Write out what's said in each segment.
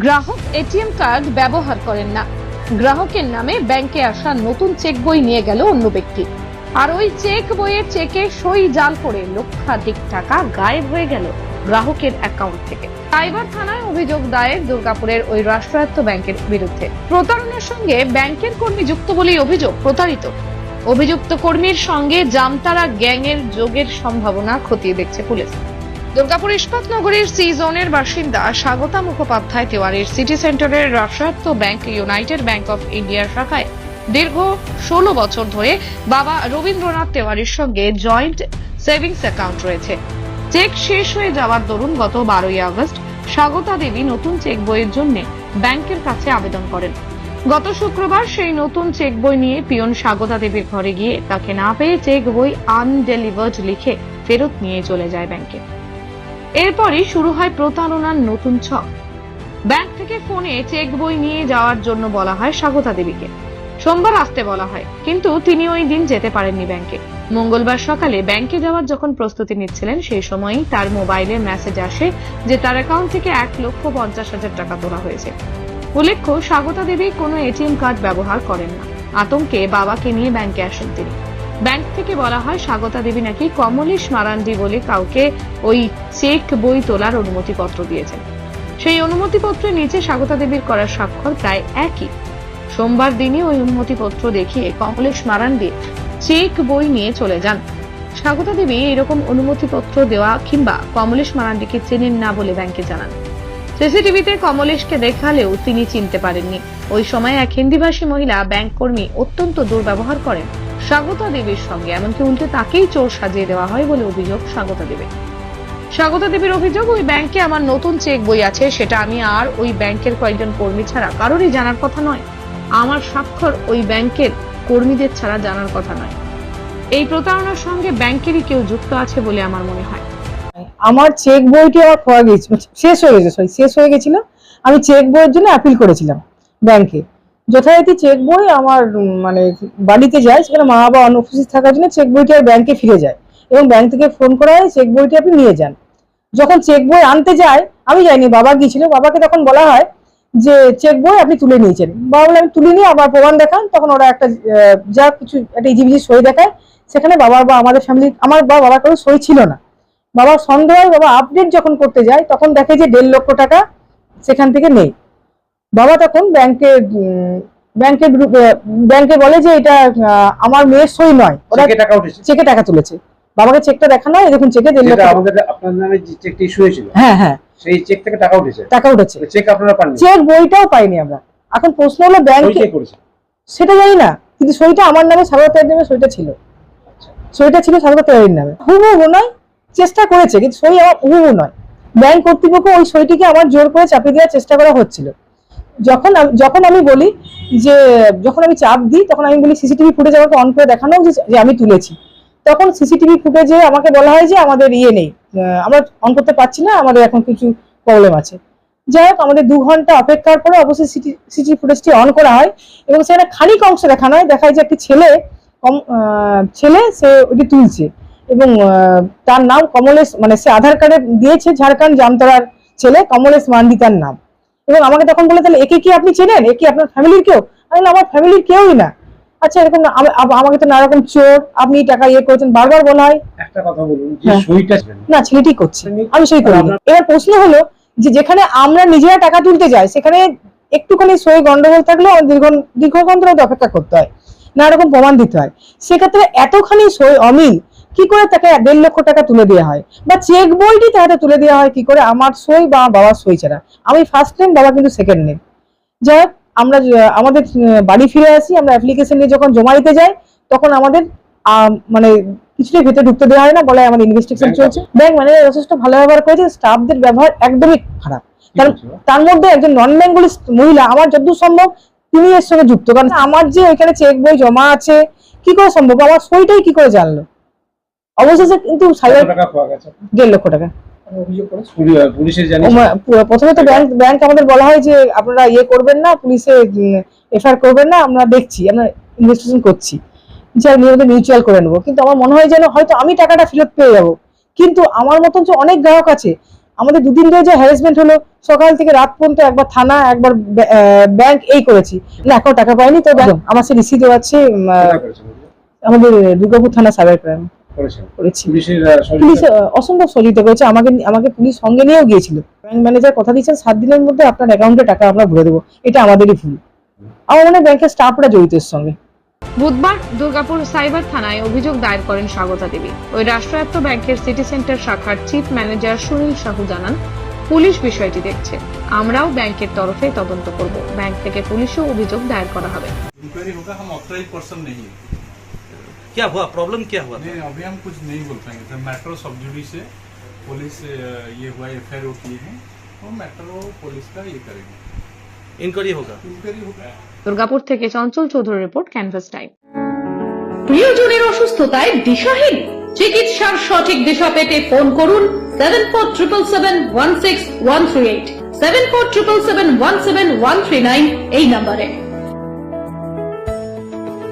গ্রাহক ATM card ব্যবহার করেন না। গ্রাহকের নামে ব্যাংকে আসা নতুন চেক বই নিয়ে গেল অন্য ব্যক্তি। আর ওই চেক বইয়ের চেকে সই জাল করে লক্ষাধিক টাকা গায়েব হয়ে গেল গ্রাহকের অ্যাকাউন্ট থেকে। সাইবার থানায় অভিযোগ দায়ের দুর্গাপুরের ওই রাষ্ট্রায়ত্ত ব্যাংকের বিরুদ্ধে। প্রতারণার সঙ্গে ব্যাংকের কর্মী যুক্ত বলেই অভিযোগ প্রতারিত। অভিযুক্ত কর্মীর সঙ্গে জামতারা গ্যাংয়ের যোগের সম্ভাবনা খতিয়ে দেখছে পুলিশ। দুর্গাপুর ইস্পাত নগরীর সি জোনের বাসিন্দা স্বাগতা মুখোপাধ্যায় তেওয়ারির সিটি সেন্টারের রাষ্ট্রায়ত্ত ব্যাংক ইউনাইটেড ব্যাংক অফ ইন্ডিয়ার শাখায় দীর্ঘ ষোলো বছর ধরে বাবা রবীন্দ্রনাথ তেওয়ারির সঙ্গে জয়েন্ট সেভিংস অ্যাকাউন্ট রয়েছে। চেক শেষ হয়ে যাওয়ার দরুন গত বারোই আগস্ট স্বাগতা দেবী নতুন চেক বইয়ের জন্য ব্যাংকের কাছে আবেদন করেন। গত শুক্রবার সেই নতুন চেক বই নিয়ে পিয়ন স্বাগতা দেবীর ঘরে গিয়ে তাকে না পেয়ে চেক বই আনডেলিভার্ড লিখে ফেরত নিয়ে চলে যায় ব্যাংকে। এরপরই শুরু হয় প্রতারণার নতুন ছক। ব্যাংক থেকে ফোনে চেক বই নিয়ে যাওয়ার জন্য বলা হয় স্বাগতা দেবীকে। সোমবার আসতে বলা হয়, কিন্তু তিনি ওই দিন যেতে পারেননি ব্যাংকে। মঙ্গলবার সকালে ব্যাংকে যাওয়ার যখন প্রস্তুতি নিচ্ছিলেন, সেই সময়ই তার মোবাইলে মেসেজ আসে যে তার অ্যাকাউন্ট থেকে এক লক্ষ পঞ্চাশ হাজার টাকা তোলা হয়েছে। উল্লেখ্য, স্বাগতা দেবী কোনো এটিএম কার্ড ব্যবহার করেন না। আতঙ্কে বাবাকে নিয়ে ব্যাংকে আসেন তিনি। ব্যাংক থেকে বলা হয় স্বাগতা দেবী নাকি কমলেশ মারান্ডি বলে কাউকে ওই চেক বই তোলার অনুমতিপত্র দিয়েছেন। সেই অনুমতিপত্রের নিচে স্বাগতা দেবীর করা স্বাক্ষর প্রায় একই। সোমবার দিনই ওই অনুমতিপত্র দেখিয়ে কমলেশ মারান্ডি চেক বই নিয়ে চলে যান। স্বাগতা দেবী এরকম অনুমতিপত্র দেওয়া কিংবা কমলেশ মারান্ডিকে চেনেন না বলে ব্যাংকে জানান। সিসিটিভিতে কমলেশকে দেখালেও তিনি চিনতে পারেননি। ওই সময় এক হিন্দিভাষী মহিলা ব্যাংক কর্মী অত্যন্ত দুর্ব্যবহার করেন। স্বাগতা দেবীর সঙ্গে। এমনকি উল্টে তাকেই চোর সাজিয়ে দেওয়া হয় বলে অভিযোগ স্বাগতা দেবীর। স্বাগতা দেবীর অভিযোগ, ওই ব্যাংকে আমার নতুন চেক বই আছে, সেটা আমি আর ওই ব্যাংকের কয়েকজন কর্মী ছাড়া কারোরই জানার কথা নয়। আমার স্বাক্ষর ওই ব্যাংকের কর্মীদের ছাড়া জানার কথা নয়। এই প্রতারণার সঙ্গে ব্যাংকেরই কেউ যুক্ত আছে বলে আমার মনে হয়। আমার চেক বইটি আমার খোয়া গেছিল শেষ হয়ে গেছে সরি শেষ হয়ে গেছিল। আমি চেক বইয়ের জন্য অ্যাপিল করেছিলাম ব্যাংকে। যথারীতি চেক বই আমার মানে বাড়িতে যায়, সেখানে মা বাবা অনুপস্থিত থাকার জন্য চেক বইটি আর ব্যাংকে ফিরে যায় এবং ব্যাংক থেকে ফোন করা হয় চেক বইটি আপনি নিয়ে যান। যখন চেক বই আনতে যায়, আমি যাইনি, বাবা গিয়েছিল, বাবাকে তখন বলা হয় যে চেক বই আপনি তুলে নিয়েছেন। বাবা বলে আমি তুলে নিয়ে আবার প্রমাণ দেখান। তখন ওরা একটা যা কিছু, একটা ইজিবিজি সই দেখায়, সেখানে বাবার বা আমাদের ফ্যামিলি আমার বা বাবার কোনো সই ছিল না। বাবার সন্দেহ বাবা আপডেট যখন করতে যায়, তখন দেখে যে দেড় লক্ষ টাকা সেখান থেকে নেই। বাবা তখন ব্যাংকে ব্যাংকে ব্যাংকে বলে যে এটা আমার মেয়ের সই নয়। ওরা টাকা উঠেছে। চেকে টাকা তুলেছে। বাবাকে চেকটা দেখানো হয় দেখুন চেকে দেড় লক্ষ আমাদের আপনার নামে যে চেকটি ইস্যু হয়েছিল। হ্যাঁ হ্যাঁ। সেই চেক থেকে টাকা উঠেছে। টাকা উঠেছে। চেক আপনারা পাননি? চেক বইটাও পাইনি আমরা। এখন প্রশ্ন হলো ব্যাংকে কে করেছে? সেটা জানি না কিন্তু সইটা আমার নামে তেয়ারির নামে সইটা ছিল। সইটা ছিল সারদা তেয়ারির নামে। হুবহু নয় চেষ্টা করেছে কিন্তু সই আমার হুবহু নয়। ব্যাংক কর্তৃপক্ষ ওই সইটিকে আমার জোর করে চাপিয়ে দেওয়ার চেষ্টা করা হচ্ছিল। যখন যখন আমি বলি যে, যখন আমি চাপ দিই, তখন আমি বলি সিসিটিভি ফুটেজ আমাকে অন করে দেখানো যে আমি তুলেছি। তখন সিসিটিভি ফুটেজে আমাকে বলা হয় যে, আমাদের ইয়ে নেই। আমরা অন করতে পারছি না, আমাদের এখন কিছু প্রবলেম আছে। যাই হোক, আমাদের দু ঘণ্টা অপেক্ষার পরে অবশ্যই সিসিটিভি ফুটেজটি অন করা হয় এবং সেখানে খানিক অংশ দেখানো হয়। দেখায় যে একটি ছেলে, কম- ছেলে, সে ওটি তুলছে এবং তার নাম কমলেশ মানে সে আধার কার্ডে দিয়েছে ঝাড়খণ্ড জামতলার ছেলে কমলেশ মান্ডি তার নাম। এবং আমাকে তখন বলে তাহলে একে কি আপনি চেনেন? একে আপনার ফ্যামিলির কেউ? আমি আমার ফ্যামিলির কেউই না। আচ্ছা এরকম আমাকে তো নানা রকম চোর আপনি টাকা ইয়ে করেছেন বারবার বলা হয়। একটা কথা বলুন যে হ্যাঁ। সইটা না। ছেলেটি করছে আমি সই করি এবার প্রশ্ন হলো যে যেখানে আমরা নিজেরা টাকা তুলতে যাই সেখানে একটুখানি সই গন্ডগোল থাকলেও আমাদের দীর্ঘ দীর্ঘক্ষণ অপেক্ষা করতে হয় নানা রকম প্রমাণ দিতে হয়। সেক্ষেত্রে এতখানি সই অমিল কি করে তাকে দেড় লক্ষ টাকা তুলে দেওয়া হয়? বা চেক বইটি তাকে তুলে দেওয়া হয় কি করে? আমার সই বা বাবার সই ছাড়া। আমি ফার্স্ট নেম বাবা কিন্তু সেকেন্ড নেম যাই হোক আমরা আমাদের বাড়ি ফিরে আসি আমরা অ্যাপ্লিকেশন নিয়ে যখন জমা দিতে যাই তখন আমাদের মানে কিছুটাই ভেতরে ঢুকতে দেওয়া হয় না বলে আমাদের ইনভেস্টিগেশন চলছে। ব্যাংক ম্যানেজার যথেষ্ট ভালো ব্যবহার করেছে স্টাফদের ব্যবহার একদমই খারাপ। কারণ তার মধ্যে একজন নন বেঙ্গলি মহিলা আমার যতদূর সম্ভব তিনি এর সঙ্গে যুক্ত। কারণ আমার যে ওইখানে চেক বই জমা আছে কি করে সম্ভব? আমার সইটাই কি করে জানলো? অবশেষে কিন্তু দেড় লক্ষ টাকা। প্রথমে তো ব্যাংক ব্যাংক আমাদের বলা হয় যে আপনারা ইয়ে করবেন না পুলিশে এফআইআর করবেন না আমরা দেখছি আমরা ইনভেস্টিগেশন করছি। যে আমি ওদের মিউচুয়াল করে নেব। কিন্তু আমার মনে হয় যেন হয়তো আমি টাকাটা ফেরত পেয়ে যাব। কিন্তু আমার মতন যে অনেক গ্রাহক আছে। আমাদের দুদিন ধরে যে হ্যারাসমেন্ট হলো সকাল থেকে রাত পর্যন্ত একবার থানা একবার ব্যাংক এই করেছি। না এখনও টাকা পাইনি তো আমার সে রিসিভ আছে? আমাদের দুর্গাপুর থানা সাইবার ক্রাইম পুলিশ অসম্ভব সহযোগিতা করেছে। আমাকে আমাকে পুলিশ সঙ্গে নিয়েও গিয়েছিল। ব্যাংক ম্যানেজার কথা দিয়েছেন সাত দিনের মধ্যে আপনার অ্যাকাউন্টে টাকা আমরা ভরে দেবো। এটা আমাদেরই ভুল। আমার মনে হয় ব্যাংকের স্টাফরা জড়িত এর সঙ্গে। বুধবার দুর্গাপুর সাইবার থানায় অভিযোগ দায়ের করেন স্বাগতা দেবী। ওই রাষ্ট্রায়ত্ত ব্যাংকের সিটি সেন্টার শাখার চিফ ম্যানেজার সুনীল সাহু জানান পুলিশ বিষয়টি দেখছে। আমরাও ব্যাংকের তরফে তদন্ত করব। ব্যাংক থেকে পুলিশও অভিযোগ দায়ের করা হবে। क्या हुआ प्रॉब्लम क्या हुआ था नहीं अभी हम कुछ नहीं बोल पाएंगे सर मैटर सब जुडी से पुलिस अ, ये हुआ एफ आई आर किए हैं वो मैटर वो पुलिस का ये करेंगे इंक्वायरी होगा इंक्वायरी होगा দুর্গাপুর থেকে Chanchal Chowdhury report canvas time প্রিয়জনের অসুস্থতায় দিশাহীন চিকিৎসার সঠিক দিশা পেতে ফোন করুন seven four triple seven one six one three eight seven four triple seven one seven one three nine এই নম্বরে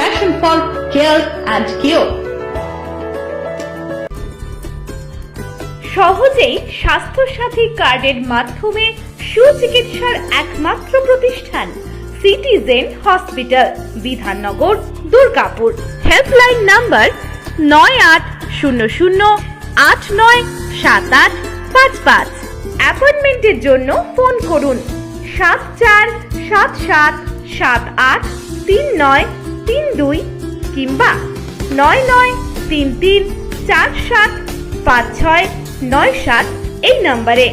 passion for care and cure সহজেই স্বাস্থ্যসাথী কার্ডের মাধ্যমে সুচিকিৎসার একমাত্র প্রতিষ্ঠান citizen hospital Bidhannagar, Durgapur. Helpline number নয় আট শূন্য শূন্য আট নয় সাত আট পাঁচ পাঁচ। অ্যাপয়েন্টমেন্টের জন্য ফোন করুন সাত চার সাত সাত সাত আট তিন নয় তিন দুই কিংবা নয় নয় তিন তিন চার সাত পাঁচ ছয় নয় সাত এই নম্বরে।